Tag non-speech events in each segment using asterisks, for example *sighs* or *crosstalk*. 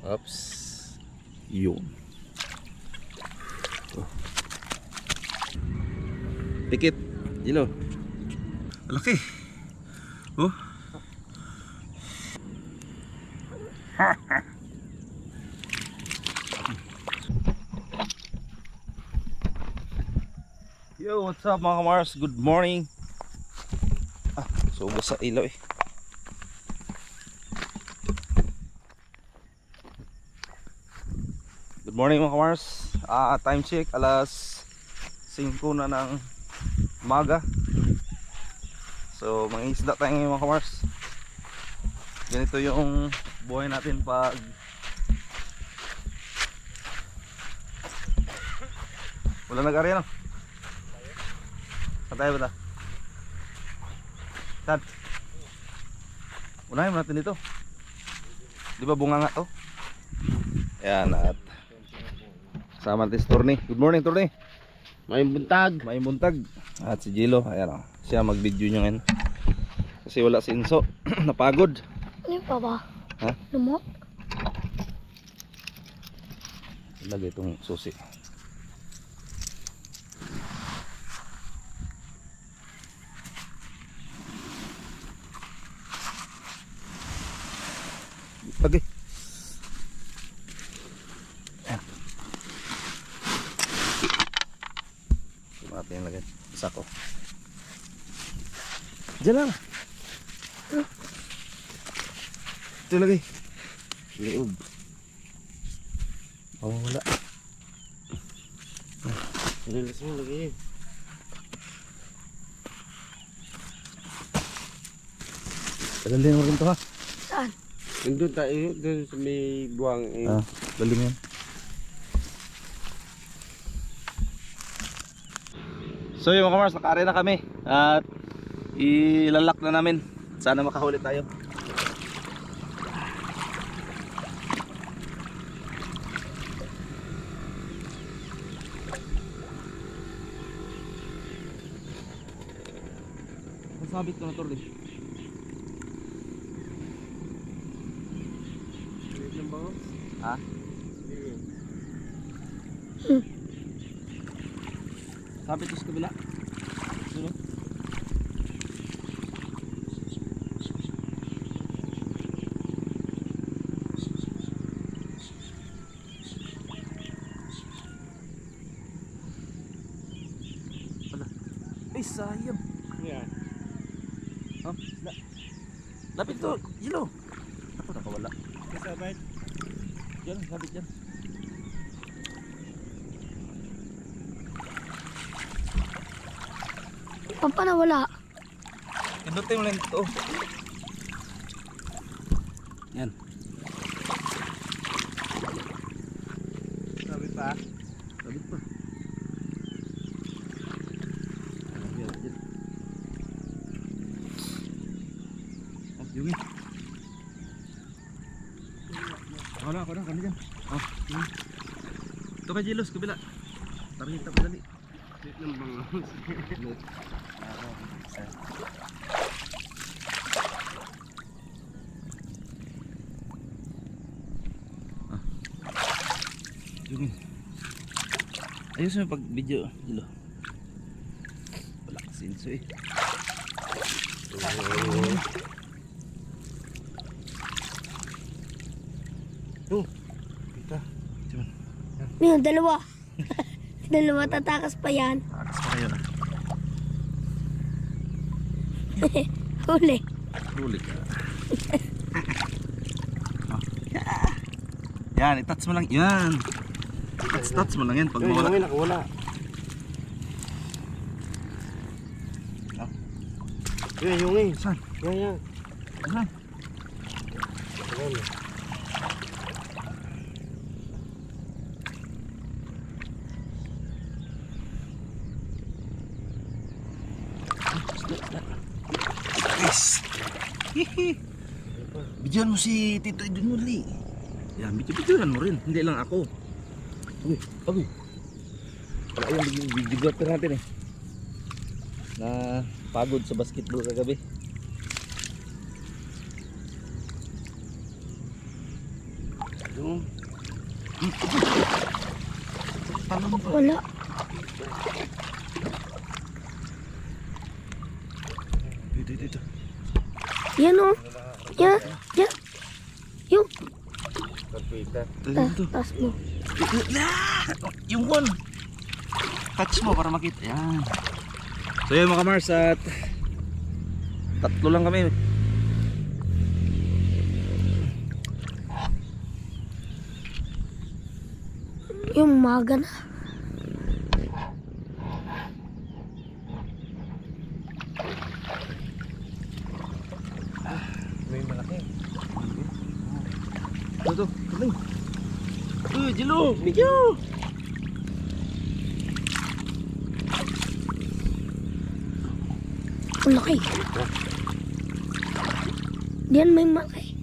Oops. Yun. Oh. Pikit. Dilo. Laki. Oh. *laughs* Yo, what's up mga kamars? Good morning. Ah, sugas sa ilaw eh. Morning mga kamars. Ah, time check alas 5 na ng umaga. So, mga isda tayo ngayon mga kamars. Ganito yung buhay natin pag wala nag-ari ano? Saan tayo ba ta? Saan? Unahin mo natin dito. Di ba bunga nga to? Ayan at Kasama natin si Torny. Good morning Torny. May buntag. May buntag. At si Jilo. Ayan o. Siya mag-video nyo ngayon. Kasi wala si Inso. *clears throat* Napagod. Ano pa ba? Ha? Lumot? Lagay itong susi. Lagay. Ayan. Ito natin yung lagay. Isa ko. Diyan lang. Ito lagay. Liog. Oh, wala. Nilas mo lagi. Tagalin mo rin to ha. Saan? Nandun tayo, doon sa may buwang. Eh. Ah, galing yan. So yung mga kamars, nakaari na kami at ilalak na namin. Sana makahuli tayo. Masabit ko na to rin. Ha? Sabit ko sa kabila. Sunod. Wala. Ay, sayang. Yeah. Oh, la Lapit to, Yelo. Ako nakawala. Kasabay. Diyan, sabit dyan. Saan pa nawala? Pindutin mo lang ito. Yan. Sabi pa. Sabit pa. Ayan, yan, yan. Oh, yungin. Ako na, ako na, kami dyan. Oh, yungin. Ito kay Jilos, kabila. Tarin kita pa dali. Sit ng bangos. Ayos mo pag video, Jilo. Wala kasi inso eh. Oh. Yun, dalawa. *laughs* dalawa tatakas pa yan. Takas pa kayo na. *laughs* Huli. Huli ka. Oh. Yan, i-touch mo lang. Yan. Touch mo lang yan pag mawala. yung nakawala. Ah. Yung yung eh. Saan? Yan yan. Saan? Ayan. Hihi. Bidyan mo si Tito Idun Muli. Yan, bidyan mo rin. Hindi lang ako. Uy, uy. Wala yung videographer natin eh. Na pagod sa basketball kagabi. Pa. Wala. Dito, dito. Yan o. Yan. Yan. Yung. Ta to. taas mo. Ah! Yung one. Touch mo para makita. Yan. So yun mga Mars at tatlo lang kami. Yung maga na. May malaki. Ito, ito. Kaling. Jilo. Bigyo. Ang laki. Diyan may malaki.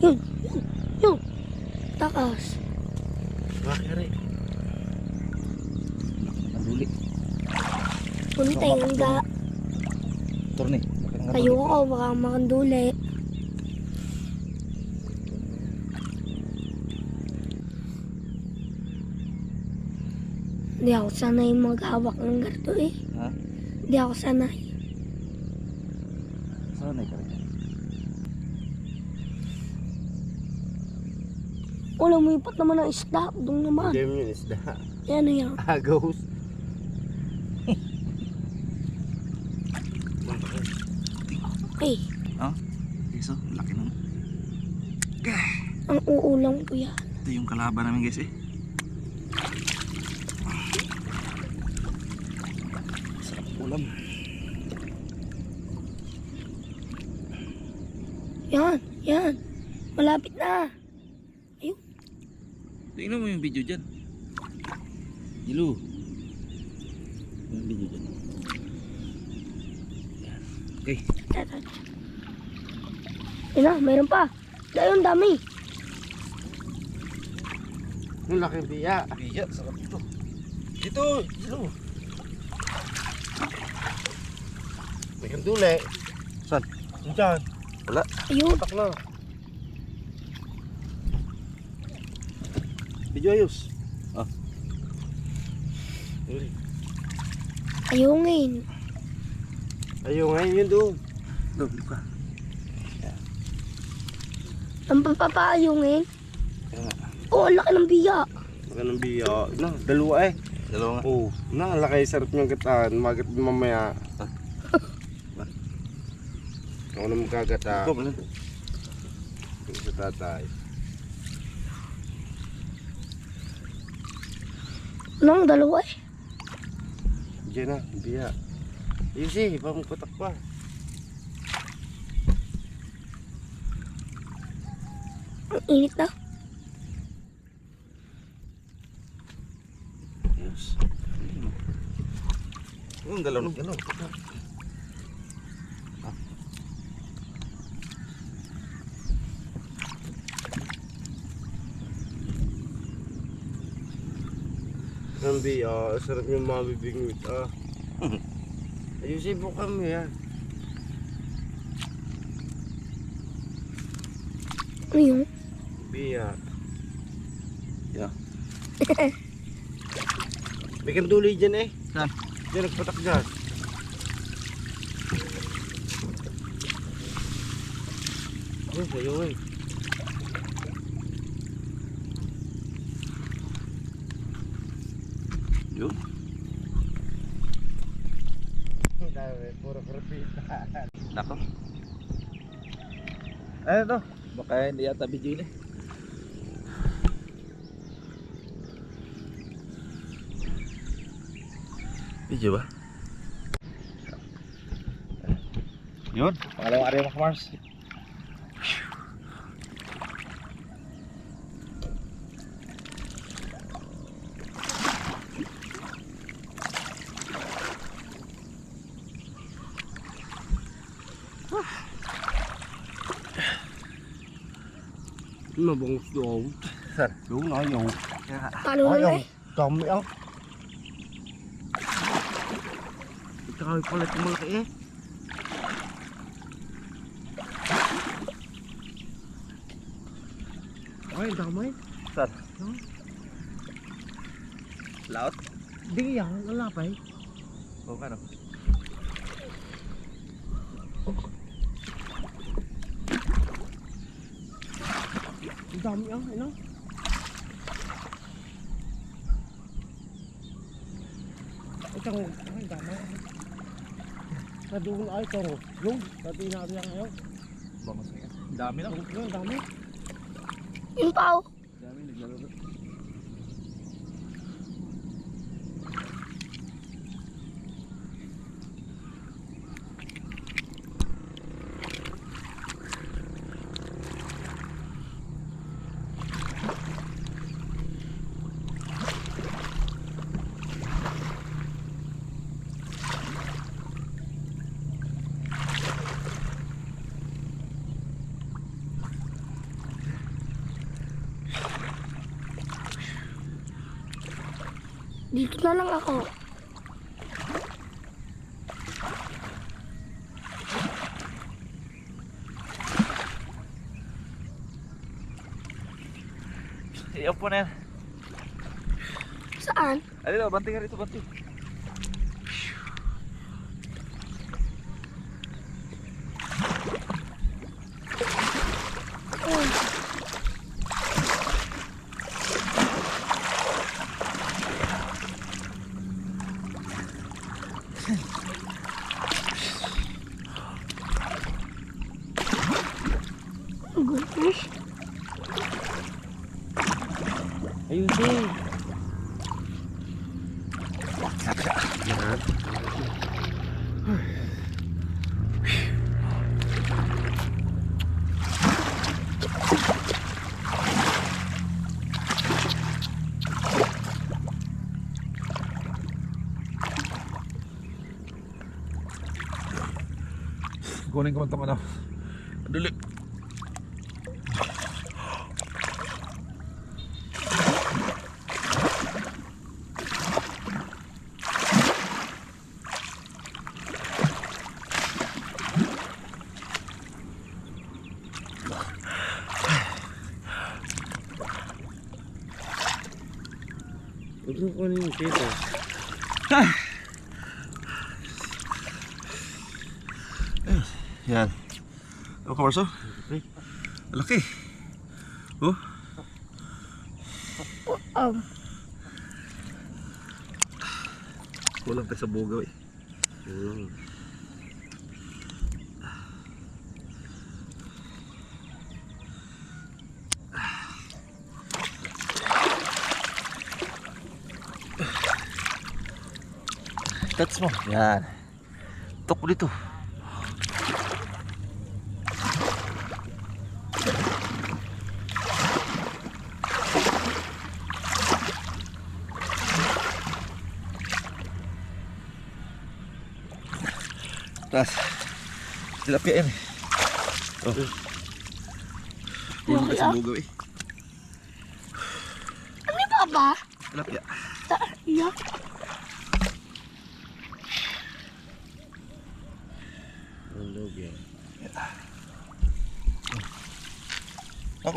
Yun. Yun. Yun. Takas. Makiri. Anduli. Puntay ang da. Torne. Tayo ako. Baka makanduli. Hindi ako sanay maghawak ng ganito eh. Ha? Hindi ako sanay. Sanay ka rin. Wala mo ipat naman ang isda. Doon naman. Game yun isda. Yan na yan. Agos. Eh, Ha? Iso, laki nun. ang uulang ko yan. Ito yung kalaban namin guys eh. Ulam. Yan, yan. Malapit na. Tingnan mo yung video dyan. Jilo. Yung video dyan. Yan. Okay. Yan na, mayroon pa. Dahil dami. Yung laki biya. Iya, sarap ito. Dito, Jilo. May kanduli. Saan? Diyan. Wala. Ayun. Patak na. Video ayos. Uri. Ayungin. Ayun ngayon yun doon. Doble ka. Ang papapaayungin. Kaya nga. Oh, ang laki ng biya. Baka ng biya. Na, dalawa eh. Dalawa nga. Oo. Na, laki sarap niyang gataan. Magat mamaya. Ako na magkagata. Ikaw pala. Sa tatay. Nang dalawa eh. Diyan na, biya. Easy, pa magpatak pa. Ang init na. Ayos. Yung dalawa. Dalawa. Ang biya, sarap niyang mabibingwit ah. *laughs* Ayusin po kami ah. Ano yun? Biya. Yeah. *laughs* May kanduli dyan eh. Saan? Diyan, nagpatak dyan. Ayun, sa'yo eh. Yun. Puro karpita. Nako. Ano to? Baka hindi yata yun eh. Video ba? Yun, pangalawang area mga Mars. Mabangos daw. Sir. Yung ayaw. Paano na Ayaw. eh? Dami ah. Ikaw pala ito malaki eh. Ay, damay. Saan? Laot? Di yan, ang lapay. Oo ka no? Ang dami ah, ano? Ito ko, ay dami. Sa doon ay ito, yung, sa tinabi yan ngayon. Bangos nga. Dami lang. Yung, yung dami. Yung pao. Dami naglalaro. Dito na lang ako. Iyan po na yan. Saan? Alin o, banting ka rito, banting. Oh. Good fish. Ayun din. Kunin ko man itong ano. Kunin yung kita. *sighs* Yan. Ano ka, Marso? Laki. Oh, Um, kulang tayo sa bugaw eh. Ayun. Touch mo. Yan. Tok dito. Tas. Tilapia yan eh. Oh. Kulang tayo sa bugaw eh. ano ba ba? Tilapia. Saan? Yeah. Ang loob yan.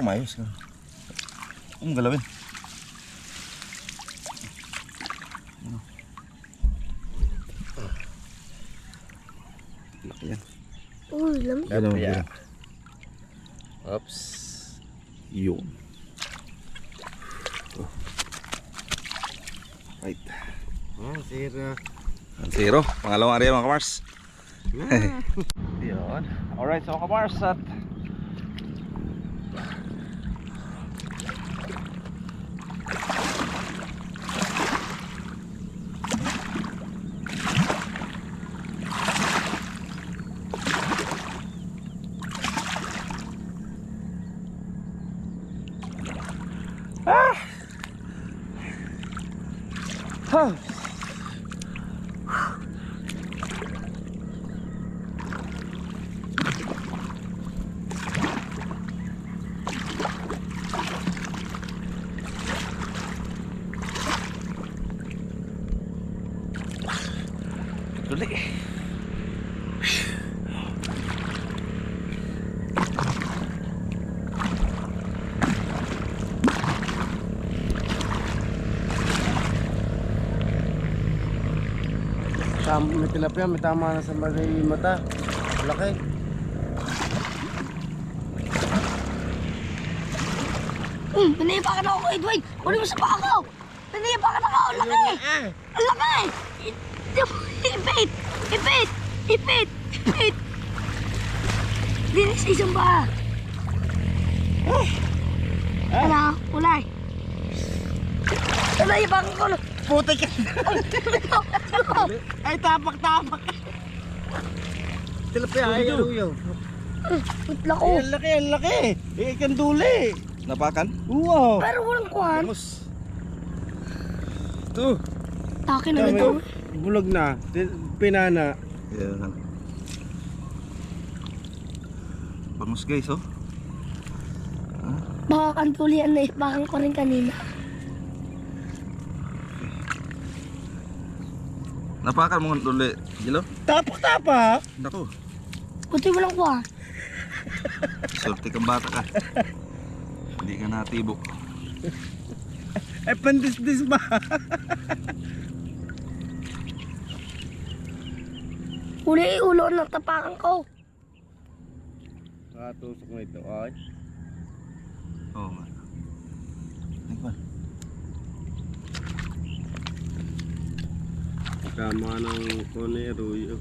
Ako mayos ka. Mong galawin. Ano? Laki yan. Uy, lamig. Ano. Oops. Yun. Oh. Right. Ah, sira. Ang zero. Pangalawang area mga kamars. *laughs* Yun. Alright, so mga kamars at uli. May tilapia, may tama na sa may mata. Laki. Hmm, pinayapakan ako, Edwin. Uli mo sa paa ko. Pinayapakan ako, laki. Ang laki. Ipit. Ipit. Ipit. Ipit. Dinis sa isang paa. Wala. Wala. Pinayapakan ko. Puti ka. Ay, tapak-tapak. Tilapia, ay, aluyaw. Itla ko. Ay, ang laki, ang laki. Eh, kanduli. Napakan? Wow. Pero walang kuhan. Ito. Takin na ito. Bulog na. Pinana. Yan. Bangus guys oh. Baka kantulian na isbakan ko rin kanina. Napakan mo nga ulit. Gilo? Tapak-tapak. Nako. Buti walang kuhan. Swerte kang bata ka. Hindi ka natibok. Ay, pandis-dis ba? *laughs* Uli ulo ng tapakan ko. Nakatusok mo ito. Ay. Oo nga. Tingnan. Tama ng konero yun.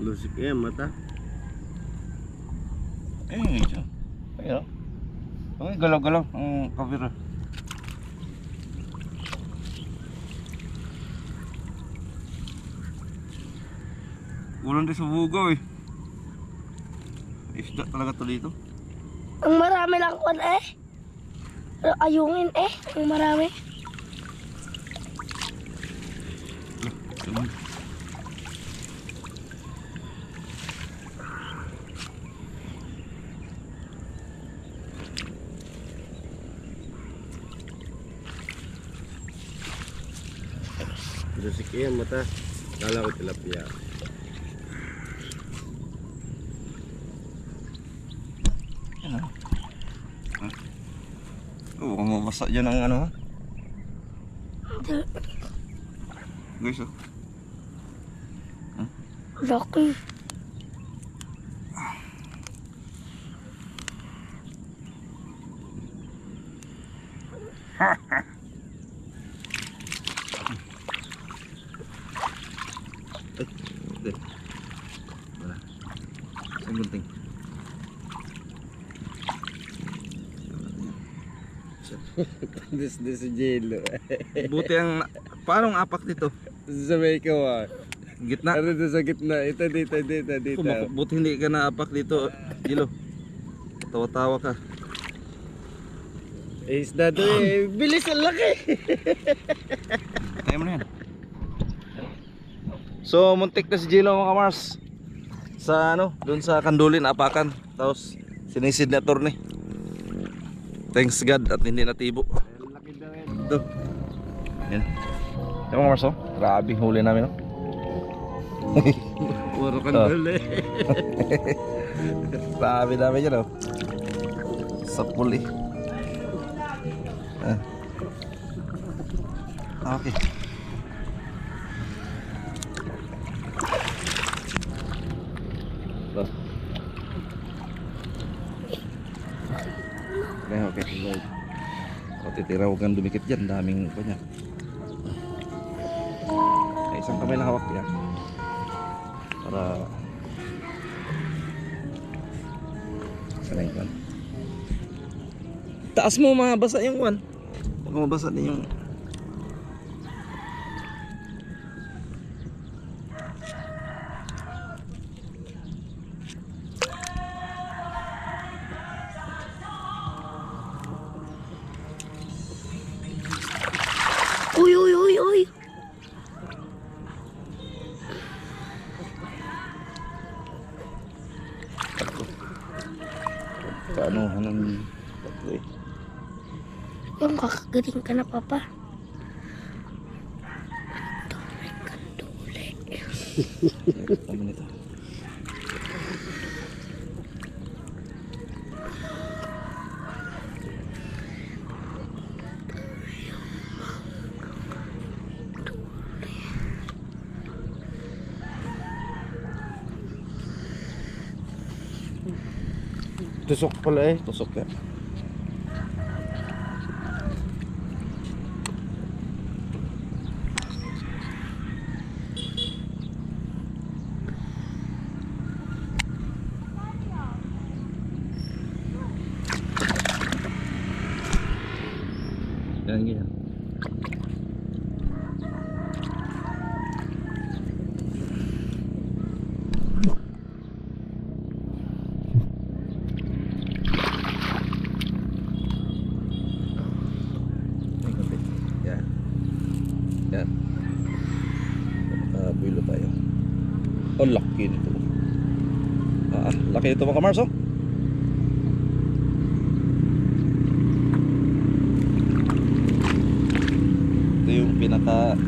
Lusik eh, mata. Eh, siya. Ayun. Okay, galaw-galaw ang kavira. Ulan din sa bugaw eh. Isda talaga to dito. Ang marami lang kuhan eh. Ayungin eh. Ang marami. Lusik eh, mata. Kala ko tilapia. Yan ah. Ah. Oo, kung mabasa dyan ang ano ha. Guys oh. Laki. *laughs* Good. Pandis-dis si Jello. Buti ang... Paano ang apak dito? sa may kawa. Gitna. Ano doon sa gitna? Ito, dito, dito, dito. Kung maku- buti hindi ka naapak dito, Gilo. Tawa-tawa ka. Eh, isda doon eh. Bilis ang laki. Tayo mo na yan. So, muntik na si Gilo mga Mars. Sa ano, dun sa Kandulin, apakan. Tapos, sinisid na torne. Thanks God at hindi natibo. Ito. Yan. Yung mga Mars, oh. Grabe, huli namin, oh. *laughs* Puro kanduli. *laughs* Grabe dami dyan, oh. Sa puli. Ah. Okay. Ito. Okay, okay. O, titira, huwag kang dumikit dyan. Daming pa niya. Ay, isang kamay lang hawak niya. Para Sana yung kwan. Taas mo mabasa yung kwan. Huwag mabasa din yung pa pa. Dami kanduli. Dami nito. Tusok pala eh. Tusok eh. Oh, laki nito. Ah, laki nito mga kamars, oh. Ito yung pinaka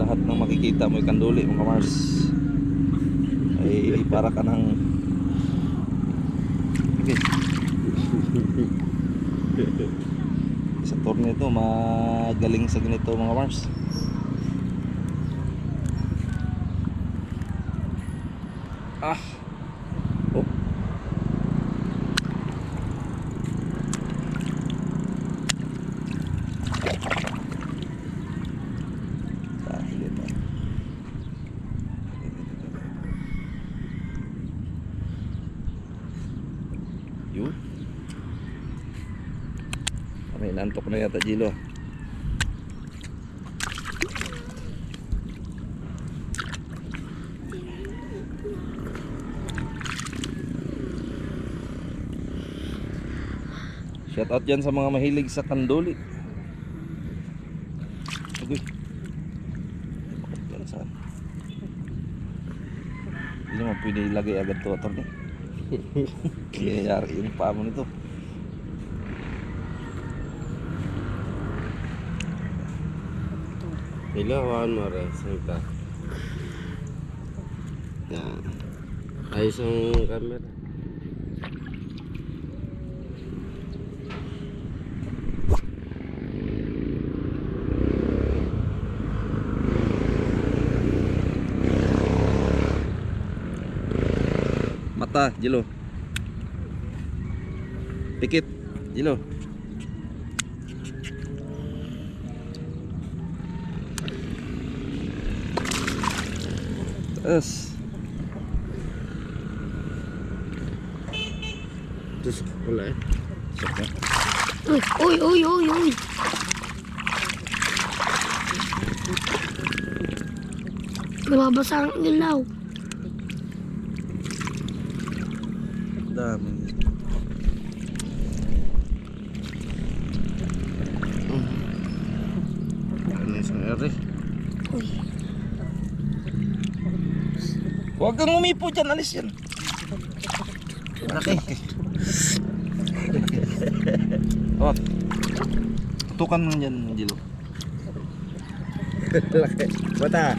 lahat ng makikita mo yung kanduli mga kamars ay para ka ng okay. sa tour nito magaling sa ganito mga Mars ah. Oh. Yun. May nantok na yata Jilo Shout out dyan sa mga mahilig sa kanduli Agoy Yan saan Hindi naman pwede ilagay agad to atong *laughs* Hindi nangyari yung paa mo nito Ilawan mo rin. Santa. Yan. Ayos ang camera. Mata, Jilo. Pikit, Jilo. Terus. Tusok pala eh. Uy, uy, uy, uy. Nababasa ang ilaw. Dami. Uy. Huwag kang umipo dyan, alis yan. Okay. oh. Tukan mo dyan, Jilo. Laki. Bata.